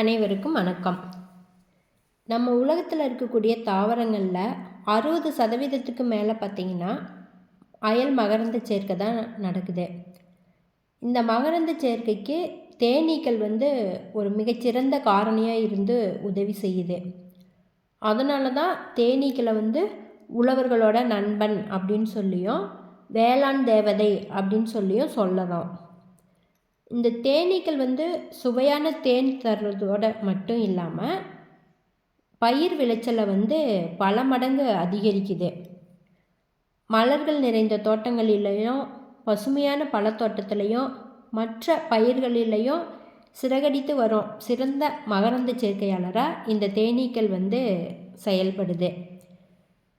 அனைவருக்கும் வணக்கம். நம்ம உலகத்தில் இருக்கக்கூடிய தாவரங்களில் அறுபது சதவீதத்துக்கு மேலே பார்த்திங்கன்னா அயல் மகரந்த சேர்க்கை தான் நடக்குது. இந்த மகரந்த சேர்க்கைக்கு தேனீக்கள் வந்து ஒரு மிகச்சிறந்த காரணியாக இருந்து உதவி செய்யுது. அதனால தான் தேனீக்களை வந்து உழவர்களோட நண்பன் அப்படின்னு சொல்லியும் வேளாண் தேவதை அப்படின்னு சொல்லியும் சொல்லலாம். இந்த தேனீக்கள் வந்து சுவையான தேன் தர்றதோட மட்டும் இல்லாமல் பயிர் விளைச்சலை வந்து பல மடங்கு அதிகரிக்குது. மலர்கள் நிறைந்த தோட்டங்களிலையும் பசுமையான பழத்தோட்டத்திலையும் மற்ற பயிர்களிலையும் சிறகடித்து வரும் சிறந்த மகரந்த சேர்க்கையாளராக இந்த தேனீக்கள் வந்து செயல்படுது.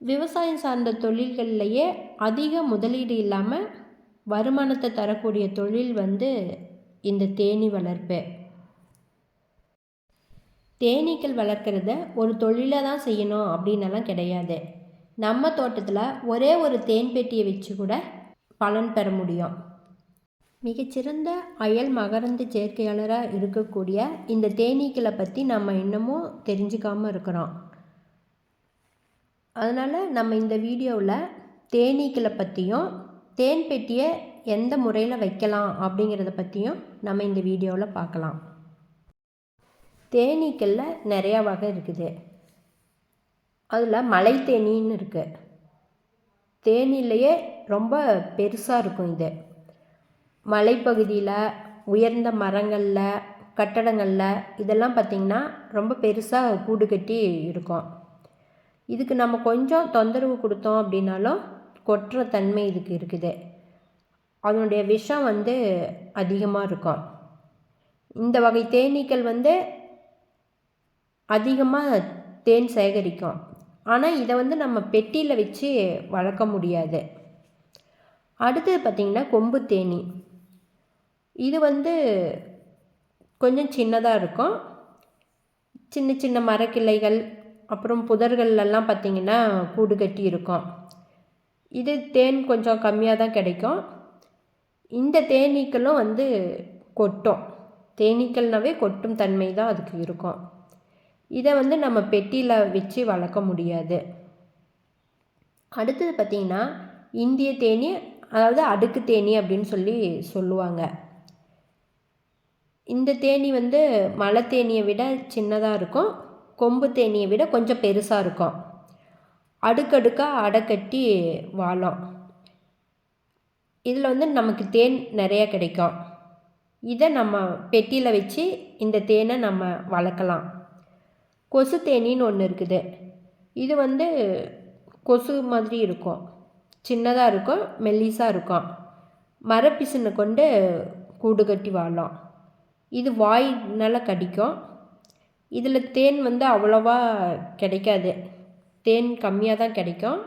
விவசாயம் சார்ந்த தொழில்கள்லையே அதிக முதலீடு இல்லாமல் வருமானத்தை தரக்கூடிய தொழில் வந்து இந்த தேனீ வளர்ப்பு. தேனீக்கள் வளர்க்குறத ஒரு தொழிலாக தான் செய்யணும் அப்படின்னலாம் கிடையாது. நம்ம தோட்டத்தில் ஒரே ஒரு தேன் பெட்டியை வச்சு கூட பலன் பெற முடியும். மிகச்சிறந்த அயல் மகரந்து சேர்க்கையாளராக இருக்கக்கூடிய இந்த தேனீக்களை பற்றி நம்ம இன்னமும் தெரிஞ்சுக்காமல் இருக்கிறோம். அதனால் நம்ம இந்த வீடியோவில் தேனீக்களை பற்றியும் தேன் பெட்டியை எந்த முறையில் வைக்கலாம் அப்படிங்கிறத பற்றியும் நம்ம இந்த வீடியோவில் பார்க்கலாம். தேனீக்களில் நிறையா வகை இருக்குது. அதில் மலை தேனீன்னு இருக்குது தேனிலேயே ரொம்ப பெருசாக இருக்கும் இது. மலைப்பகுதியில் உயர்ந்த மரங்களில் கட்டடங்களில் இதெல்லாம் பார்த்திங்கன்னா ரொம்ப பெருசாக கூடு கட்டி இருக்கும். இதுக்கு நம்ம கொஞ்சம் தொந்தரவு கொடுத்தோம் அப்படின்னாலும் கொட்டுற தன்மை இதுக்கு இருக்குது. அதனுடைய விஷம் வந்து அதிகமாக இருக்கும் இந்த வகை தேனீக்கள் வந்து அதிகமாக தேன் சேகரிக்கும். ஆனால் இதை வந்து நம்ம பெட்டியில் வச்சு வளர்க்க முடியாது. அடுத்தது பார்த்திங்கன்னா கொம்பு தேனி. இது வந்து கொஞ்சம் சின்னதாக இருக்கும். சின்ன சின்ன மரக்கிளைகள் அப்புறம் புதர்கள்லாம் பார்த்திங்கன்னா கூடு கட்டி இருக்கும். இது தேன் கொஞ்சம் கம்மியாக தான் கிடைக்கும். இந்த தேனீக்களும் வந்து கொட்டும். தேனீக்கள்னாவே கொட்டும் தன்மை தான் அதுக்கு இருக்கும். இதை வந்து நம்ம பெட்டியில் வச்சு வளர்க்க முடியாது. அடுத்தது பார்த்திங்கன்னா இந்திய தேனி அதாவது அடுக்கு தேனி அப்படின்னு சொல்லி சொல்லுவாங்க. இந்த தேனி வந்து மலை தேனியை விட சின்னதாக இருக்கும். கொம்பு தேனியை விட கொஞ்சம் பெருசாக இருக்கும். அடுக்கடுக்காக அடைக்கட்டி வாழும். இதில் வந்து நமக்கு தேன் நிறையா கிடைக்கும். இதை நம்ம பெட்டியில் வச்சு இந்த தேனை நம்ம வளர்க்கலாம். கொசு தேனின்னு ஒன்று இருக்குது. இது வந்து கொசு மாதிரி இருக்கும். சின்னதாக இருக்கும் மெல்லிஸாக இருக்கும். மரப்பிசுனை கொண்டு கூடு கட்டி வாழும் இது வாய்னால் கடிக்கும். இதில் தேன் வந்து அவ்வளோவா கிடைக்காது. தேன் கம்மியாக தான் கிடைக்கும்.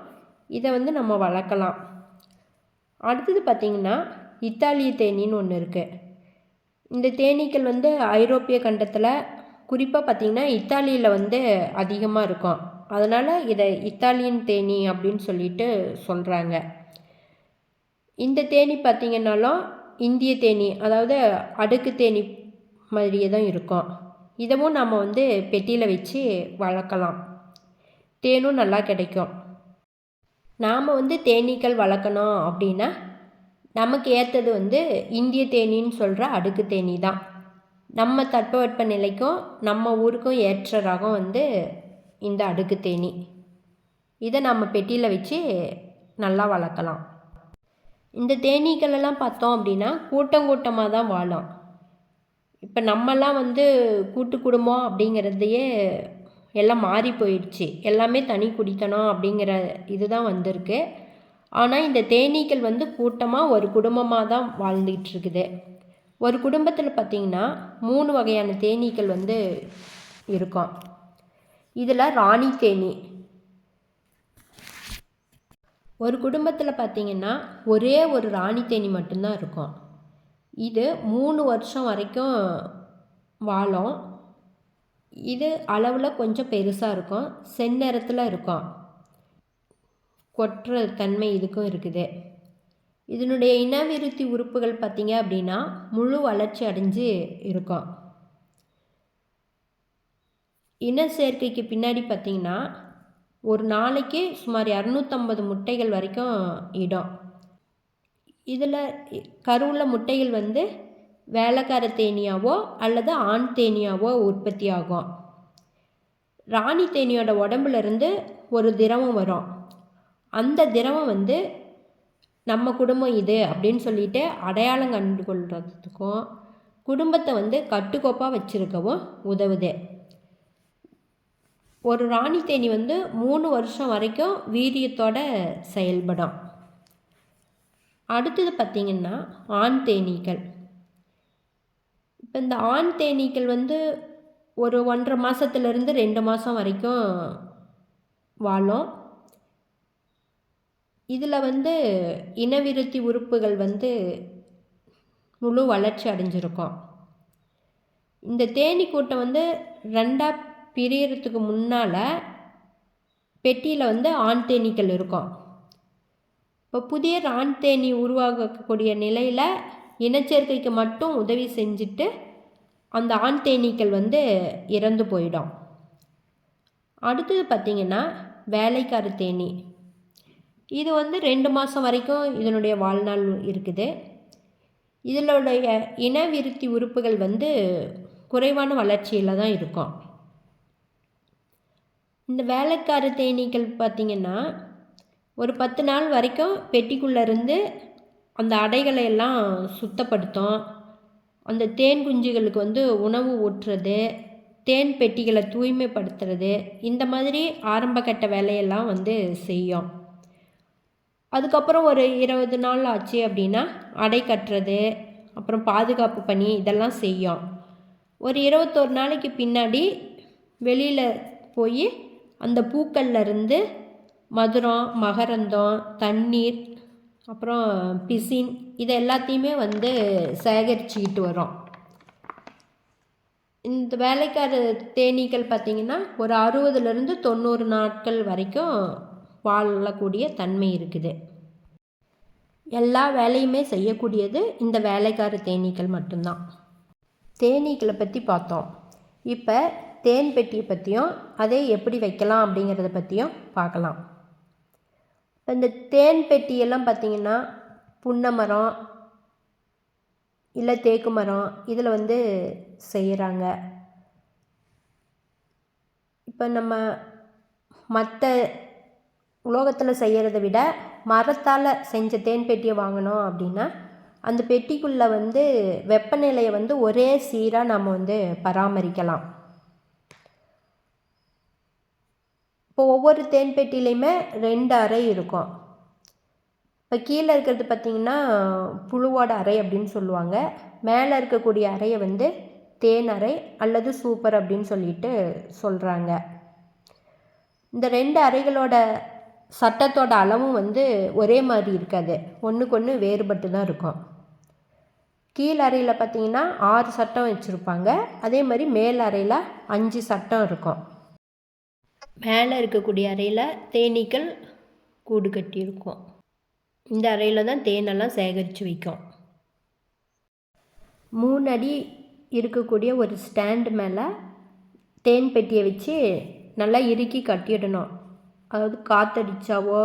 இதை வந்து நம்ம வளர்க்கலாம். அடுத்தது பார்த்திங்கன்னா இத்தாலிய தேனின்னு ஒன்று இருக்குது இந்த தேனீக்கள் வந்து ஐரோப்பிய கண்டத்தில் குறிப்பாக பார்த்திங்கன்னா இத்தாலியில் வந்து அதிகமாக இருக்கும். அதனால் இதை இத்தாலியன் தேனி அப்படின்னு சொல்லிட்டு சொல்கிறாங்க இந்த தேனி பார்த்திங்கனாலும் இந்திய தேனி அதாவது அடுக்கு தேனி மாதிரியே தான் இருக்கும். இதவும் நம்ம வந்து பெட்டியில் வச்சு வளர்க்கலாம். தேனும் நல்லா கிடைக்கும். நாம் வந்து தேனீக்கள் வளர்க்கணும் அப்படின்னா நமக்கு ஏற்றது வந்து இந்திய தேனின்னு சொல்கிற அடுக்கு தேனி தான். நம்ம தட்பவெட்ப நிலைக்கும் நம்ம ஊருக்கும் ஏற்ற ரகம் வந்து இந்த அடுக்கு தேனி. இதை நம்ம பெட்டியில் வச்சு நல்லா வளர்க்கலாம். இந்த தேனீக்களெல்லாம் பார்த்தோம் அப்படின்னா கூட்டம் கூட்டமாக தான் வாழும். இப்போ நம்மலாம் வந்து கூட்டு குடும்பம் அப்படிங்கிறதையே எல்லாம் மாறி போயிடுச்சு. எல்லாமே தனி குடித்தனம் அப்படிங்கிற இதுதான் வந்திருக்கு. ஆனால் இந்த தேனீக்கள் வந்து கூட்டமாக ஒரு குடும்பமாக தான் வாழ்ந்துகிட்ருக்குது ஒரு குடும்பத்தில் பார்த்திங்கன்னா மூணு வகையான தேனீக்கள் வந்து இருக்கும். இதில் ராணி தேனி. ஒரு குடும்பத்தில் பார்த்திங்கன்னா ஒரே ஒரு ராணி தேனி மட்டும்தான் இருக்கும். இது மூணு வருஷம் வரைக்கும் வாழும். இது அளவில் கொஞ்சம் பெருசாக இருக்கும். செந்நிறத்தில் இருக்கும். கொட்டுற தன்மை இதுக்கும் இருக்குது. இதனுடைய இனவிருத்தி உறுப்புகள் பார்த்திங்க அப்படின்னா முழு வளர்ச்சி அடைஞ்சு இருக்கும். இன சேர்க்கைக்கு பின்னாடி பார்த்திங்கன்னா ஒரு நாளைக்கு சுமார் இரநூத்தம்பது முட்டைகள் வரைக்கும் இடும். இதில் கருவுள்ள முட்டைகள் வந்து வேலைக்கார தேனியாவோ அல்லது ஆண் தேனியாவோ உற்பத்தி ஆகும் ராணி தேனியோட உடம்புலேருந்து ஒரு திரவம் வரும். அந்த திரவம் வந்து நம்ம குடும்பம் இது அப்படின்னு சொல்லிட்டு அடையாளம் கண்டு கொள்றதுக்கும் குடும்பத்தை வந்து கட்டுக்கோப்பாக வச்சுருக்கவும் உதவுது. ஒரு ராணி தேனி வந்து மூணு வருஷம் வரைக்கும் வீரியத்தோட செயல்படும். அடுத்தது பார்த்திங்கன்னா ஆண் தேனீக்கள். இப்போ இந்த ஆண் தேனீக்கள் வந்து ஒரு ஒன்றரை மாதத்துலேருந்து ரெண்டு மாதம் வரைக்கும் வாழும். இதில் வந்து இனவிருத்தி உறுப்புகள் வந்து முழு வளர்ச்சி அடைஞ்சிருக்கும். இந்த தேனி கூட்டம் வந்து ரெண்டாக பிரியறதுக்கு முன்னால் பெட்டியில் வந்து ஆண் தேனீக்கள் இருக்கும். இப்போ புதிய ஆண் தேனி உருவாகக்கூடிய நிலையில் இனச்சேர்க்கைக்கு மட்டும் உதவி செஞ்சுட்டு அந்த ஆண் தேனீக்கள் வந்து இறந்து போயிடும். அடுத்தது பார்த்திங்கன்னா வேலைக்கார தேனி. இது வந்து ரெண்டு மாதம் வரைக்கும் இதனுடைய வாழ்நாள் இருக்குது. இதனுடைய இனவிருத்தி உறுப்புகள் வந்து குறைவான வளர்ச்சியில் தான் இருக்கும். இந்த வேலைக்கார தேனீக்கள் பார்த்திங்கன்னா ஒரு பத்து நாள் வரைக்கும் பெட்டிக்குள்ளேருந்து அந்த அடைகளை எல்லாம் சுத்தப்படுத்தும். அந்த தேன் குஞ்சுகளுக்கு வந்து உணவு ஊட்டுறது தேன் பெட்டிகளை தூய்மைப்படுத்துறது இந்த மாதிரி ஆரம்பகட்ட வேலையெல்லாம் வந்து செய்யும். அதுக்கப்புறம் ஒரு இருபது நாள் ஆச்சு அப்படின்னா அடை கட்டுறது அப்புறம் பாதுகாப்பு பணி இதெல்லாம் செய்யும். ஒரு இருபத்தோரு நாளைக்கு பின்னாடி வெளியில் போய் அந்த பூக்கள்லேருந்து மதுரம் மகரந்தம் தண்ணீர் அப்புறம் பிசின் இது எல்லாத்தையுமே வந்து சேகரிச்சுக்கிட்டு வரோம். இந்த வேலைக்கார தேனீக்கள் பார்த்திங்கன்னா ஒரு அறுபதுலேருந்து தொண்ணூறு நாட்கள் வரைக்கும் வாழக்கூடிய தன்மை இருக்குது. எல்லா வேலையுமே செய்யக்கூடியது இந்த வேலைக்கார தேனீக்கள் மட்டும்தான். தேனீக்களை பற்றி பார்த்தோம். இப்போ தேன் பெட்டியை பற்றியும் அதை எப்படி வைக்கலாம் அப்படிங்கிறத பற்றியும் பார்க்கலாம். இந்த தேன் பெட்டியெல்லாம் பார்த்திங்கன்னா புன்னை மரம் இல்லை தேக்கு மரம் இதில் வந்து செய்கிறாங்க. இப்போ நம்ம மற்ற உலோகத்தில் செய்கிறத விட மரத்தால் செஞ்ச தேன் பெட்டியை வாங்கினோம் அப்படின்னா அந்த பெட்டிக்குள்ளே வந்து வெப்பநிலையை வந்து ஒரே சீராக நம்ம வந்து பராமரிக்கலாம். இப்போ ஒவ்வொரு தேன் பெட்டிலையுமே ரெண்டு அறை இருக்கும். இப்போ கீழே இருக்கிறது பார்த்திங்கன்னா புழுவோட அறை அப்படின்னு சொல்லுவாங்க. மேலே இருக்கக்கூடிய அறையை வந்து தேன் அறை அல்லது சூப்பர் அப்படின்னு சொல்லிட்டு சொல்கிறாங்க இந்த ரெண்டு அறைகளோட சட்டத்தோட அளவும் வந்து ஒரே மாதிரி இருக்காது. ஒன்றுக்கு ஒன்று வேறுபட்டு தான் இருக்கும். கீழ் அறையில் பார்த்தீங்கன்னா ஆறு சட்டம் வச்சுருப்பாங்க. அதே மாதிரி மேல் அறையில் அஞ்சு சட்டம் இருக்கும். மேலே இருக்கக்கூடிய அறையில் தேனீக்கள் கூடு கட்டியிருக்கும். இந்த அறையில் தான் தேனெல்லாம் சேகரித்து வைக்கும். மூணு அடி இருக்கக்கூடிய ஒரு ஸ்டாண்டு மேலே தேன் பெட்டியை வச்சு நல்லா இறுக்கி கட்டிடணும். அதாவது காற்றடிச்சாவோ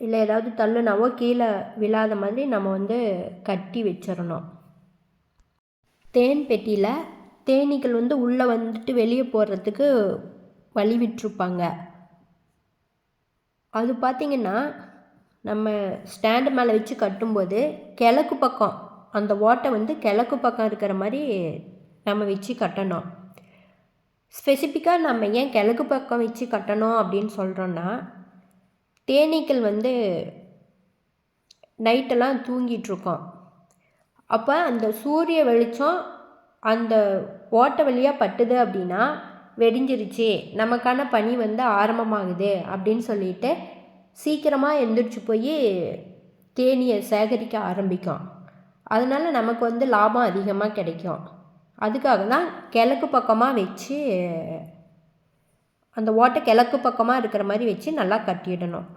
இல்லை ஏதாவது தள்ளுனாவோ கீழே விழாத மாதிரி நம்ம வந்து கட்டி வச்சிடணும். தேன் பெட்டியில் தேனீக்கள் வந்து உள்ளே வந்துட்டு வெளியே போடுறதுக்கு வழி விட்டுருப்பாங்க. அது பார்த்திங்கன்னா நம்ம ஸ்டாண்டு மேலே வச்சு கட்டும்போது கிழக்கு பக்கம் அந்த ஓட்டை வந்து கிழக்கு பக்கம் இருக்கிற மாதிரி நம்ம வச்சு கட்டணும். ஸ்பெசிஃபிக்காக நம்ம ஏன் கிழக்கு பக்கம் வச்சு கட்டணும் அப்படின்னு சொல்கிறோன்னா தேனீக்கள் வந்து நைட்டெல்லாம் தூங்கிட்டுருக்கோம் அப்போ அந்த சூரிய வெளிச்சம் அந்த ஓட்டை வழியாக பட்டுது அப்படின்னா வெடிஞ்சிருச்சு. நமக்கான பனி வந்து ஆரம்பமாகுது அப்படின்னு சொல்லிட்டு சீக்கிரமாக எந்திரிச்சு போய் தேனியை சேகரிக்க ஆரம்பிக்கும். அதனால் நமக்கு வந்து லாபம் அதிகமாக கிடைக்கும். அதுக்காக தான் கிழக்கு பக்கமாக வச்சு அந்த ஓட்டை கிழக்கு பக்கமாக இருக்கிற மாதிரி வச்சு நல்லா கட்டிடணும்.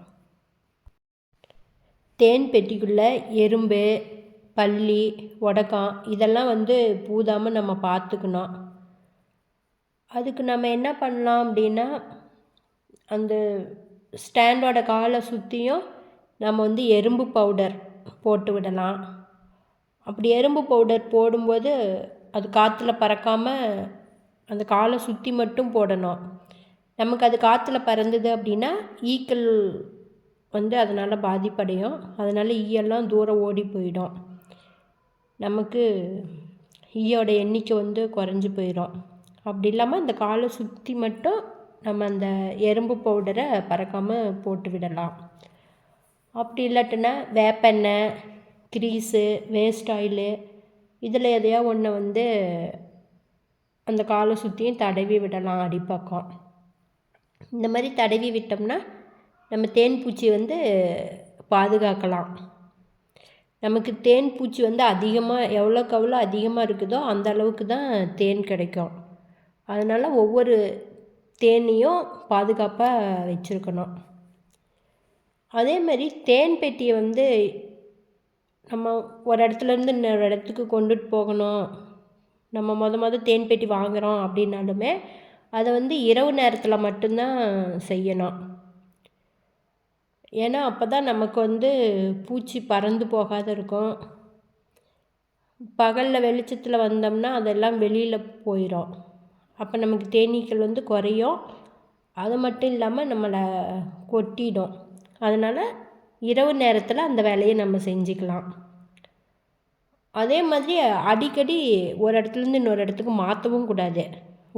தேன் பெட்டிக்குள்ளே எறும்பு பல்லி உடக்கம் இதெல்லாம் வந்து பூதாமல் நம்ம பார்த்துக்கணும் அதுக்கு நம்ம என்ன பண்ணலாம் அப்படின்னா அந்த ஸ்டாண்டோட காலை சுற்றியும் நம்ம வந்து எறும்பு பவுடர் போட்டு விடலாம். அப்படி எறும்பு பவுடர் போடும்போது அது காற்றுல பறக்காமல் அந்த காலை சுற்றி மட்டும் போடணும். நமக்கு அது காற்றுல பறந்தது அப்படின்னா ஈக்கள் வந்து அதனால் பாதிப்படையும். அதனால் ஈயெல்லாம் தூரம் ஓடி போயிடும். நமக்கு ஈயோட எண்ணிக்கை வந்து குறைஞ்சி போயிடும் அப்படி இல்லாமல் அந்த காலை சுற்றி மட்டும் நம்ம அந்த எறும்பு பவுடரை பறக்காமல் போட்டு விடலாம். அப்படி இல்லாட்டினா வேப்பெண்ணெய் கிரீஸு வேஸ்ட் ஆயிலு இதில் எதையோ ஒன்று வந்து அந்த காலை சுற்றியும் தடவி விடலாம் அடிப்பக்கம். இந்த மாதிரி தடவி விட்டோம்னா நம்ம தேன் பூச்சி வந்து பாதுகாக்கலாம். நமக்கு தேன் பூச்சி வந்து அதிகமாக எவ்வளோக்கு எவ்வளோ அதிகமாக இருக்குதோ அந்த அளவுக்கு தான் தேன் கிடைக்கும். அதனால் ஒவ்வொரு தேனையும் பாதுகாப்பாக வச்சுருக்கணும். அதே மாதிரி தேன் பெட்டியை வந்து நம்ம ஒரு இடத்துலேருந்து இன்னொரு இடத்துக்கு கொண்டுட்டு போகணும். நம்ம மொத மொதல் தேன் பெட்டி வாங்குகிறோம் அப்படின்னாலுமே அதை வந்து இரவு நேரத்தில் மட்டும்தான் செய்யணும். ஏன்னா அப்போ தான் நமக்கு வந்து பூச்சி பறந்து போகாத இருக்கும். பகலில் வெளிச்சத்தில் வந்தோம்னா அதெல்லாம் வெளியில் போயிடும் அப்போ நமக்கு தேனீக்கள் வந்து குறையும். அது மட்டும் இல்லாமல் நம்மளை கொட்டிடும். அதனால் இரவு நேரத்தில் அந்த வேலையை நம்ம செஞ்சுக்கலாம். அதே மாதிரி அடிக்கடி ஒரு இடத்துலேருந்து இன்னொரு இடத்துக்கு மாற்றவும் கூடாது.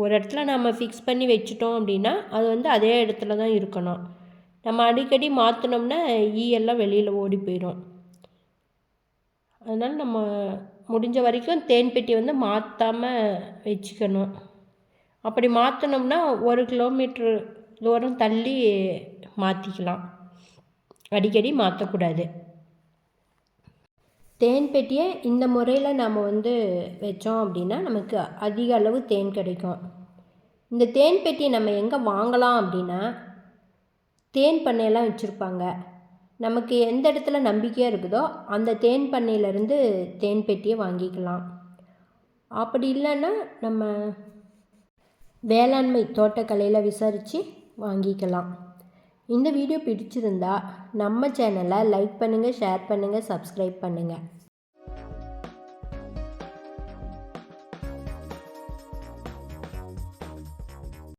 ஒரு இடத்துல நம்ம ஃபிக்ஸ் பண்ணி வச்சுட்டோம் அப்படின்னா அது வந்து அதே இடத்துல தான் இருக்கணும். நம்ம அடிக்கடி மாற்றினோம்னா ஈயெல்லாம் வெளியில் ஓடி போயிடும் அதனால் நம்ம முடிஞ்ச வரைக்கும் தேன் பெட்டி வந்து மாற்றாமல் வச்சுக்கணும். அப்படி மாற்றினோம்னா ஒரு கிலோமீட்ரு தூரம் தள்ளி மாற்றிக்கலாம் அடிக்கடி மாற்றக்கூடாது தேன் பெட்டியை இந்த முறையில் நம்ம வந்து வச்சோம் அப்படின்னா நமக்கு அதிக அளவு தேன் கிடைக்கும். இந்த தேன் பெட்டியை நம்ம எங்கே வாங்கலாம் அப்படின்னா தேன் பண்ணையெல்லாம் வச்சுருப்பாங்க. நமக்கு எந்த இடத்துல நம்பிக்கையாக இருக்குதோ அந்த தேன் பண்ணையிலேருந்து தேன் பெட்டியை வாங்கிக்கலாம். அப்படி இல்லைன்னா நம்ம வேளாண்மை தோட்டக்கலையில் விசாரித்து வாங்கிக்கலாம். இந்த வீடியோ பிடிச்சிருந்தா நம்ம சேனலை லைக் பண்ணுங்கள் ஷேர் பண்ணுங்கள் சப்ஸ்கிரைப் பண்ணுங்கள்